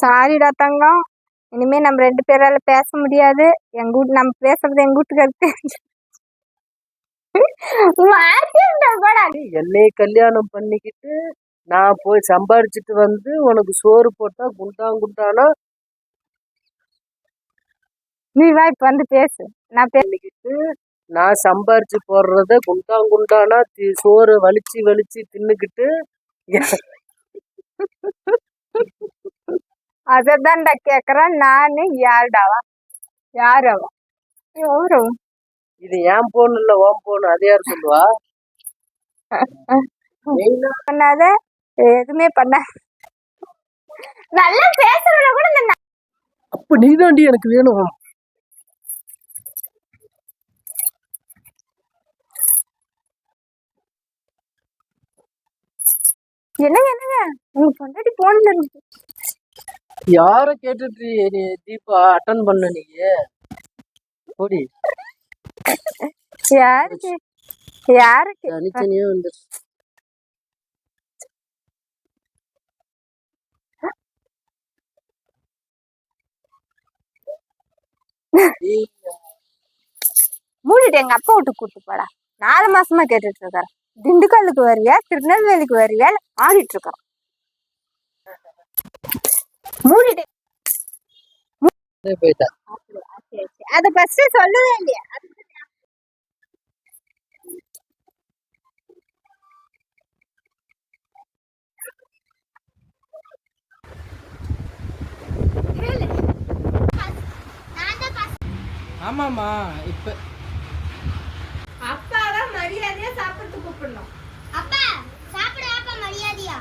சாரிடா தங்கம். இனிமே நம்ம ரெண்டு பேரால பேச முடியாது. எங்க வீட்டு நம்ம பேசுறது எங்க வீட்டுக்காருக்கு என்னை கல்யாணம் பண்ணிக்கிட்டு நான் போய் சம்பாரிச்சிட்டு வந்து உனக்கு சோறு போட்டா குண்டான் குண்டானா நீ வா இப்ப வந்து பேசு. நான் பே பண்ணிக்கிட்டு நான் சம்பாரிச்சு போடுறத குண்டான் குண்டானா தி- சோறு வலிச்சு வலிச்சு தின்னுக்கிட்டு அததான்டா கேக்குறேன் நானு யாருடாவா யார் அவ எவரு அவ? இது ஏன் போன் இல்ல ஓம் போன் அது யார் சொல்லுவா பண்ணாத எதுவுமே பண்ண நல்லா பேசுறத கூட இந்த ந- அப்ப நீதாண்டி எனக்கு வேணும் என்னங்க என்னங்க உங்க பொண்டாட்டி போன்ல இருந்து யார கேட்டுட்டு நீ தீபா அட்டன் பண்ண நீ போடி. யாருக்கு யாருக்கு தனித்தனியா வந்து மூடிட்டு எங்க அப்பா வீட்டுக்கு கூட்டு போடா. நாலு மாசமா கேட்டுட்டு இருக்காரு. திண்டுக்கல்லுக்கு வருவியா திருநெல்வேலிக்கு வருவியா ஆடிட்டு இருக்கிறோம் மூடிட்டு. போயிட்டா. அத ஃபர்ஸ்ட் சொல்லவே இல்லையா. ஆமாமா இப்ப அப்பா தான் மரியாதையா சாப்பிட்டு கூப்பிடணும் அப்பா சாப்பிட அப்பா மரியாதையா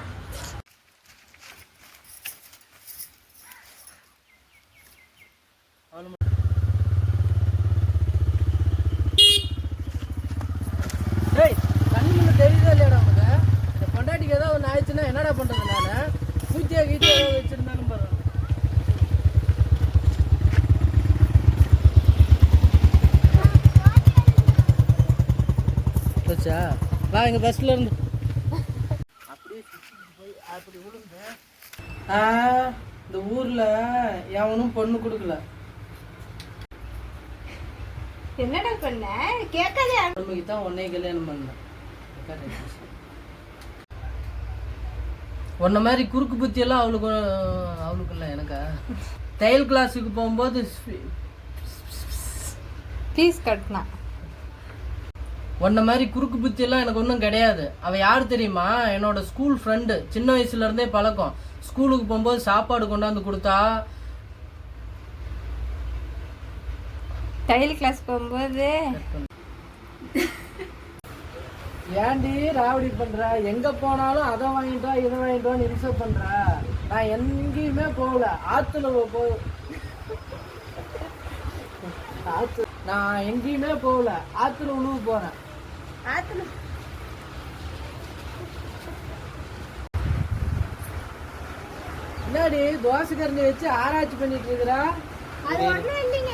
டேய் கண்ணுல தெரியுதா இல்லையாடா உனக்கு இந்த பொண்டாட்டிக்கு ஏதாவது ஒன்று ஆயிடுச்சுன்னா என்னடா பண்றது நானு பூச்சியா கீச்சியா ஏதாவது வச்சிருந்தாலும் பாரு போச்சா? வா எங்க பஸ்ல இருந்து. அப்படியே போய் அப்படி விழுந்து ஆ, இந்த ஊர்ல எவனும் பொண்ணு கொடுக்கல. என்னடா பண்ண? கேட்காதே. தான் உன்னைய கல்யாணம் பண்ணேன். உன்ன மாதிரி குறுக்கு புத்தி எல்லாம் அவளுக்கு அவளுக்கு இல்லை எனக்கா. தையல் கிளாஸுக்கு போகும்போது ஃபீஸ் கட்டினா உன்ன மாதிரி குறுக்கு புத்தி எல்லாம் எனக்கு ஒன்றும் கிடையாது. அவ யார் தெரியுமா? என்னோட ஸ்கூல் ஃப்ரெண்டு சின்ன வயசுல இருந்தே பழக்கம். ஸ்கூலுக்கு போகும்போது சாப்பாடு கொண்டாந்து கொடுத்தா தையல் கிளாஸ் போகும்போது ஏன்டி ராவடி பண்ற? எங்க போனாலும் அதை வாங்கிட்டோம் இதை வாங்கிட்டோம் இன்சர்ட் பண்ற? நான் எங்கேயுமே போகல. ஆத்துல போ ஆத்து நான் எங்கேயுமே போகல. ஆத்துல உழுவு போறேன். ஆத்துல. என்னடி தோசை கரண்டி வச்சு ஆராய்ச்சி பண்ணிட்டு இருக்கிறா? அது ஒண்ணும் இல்லைங்க.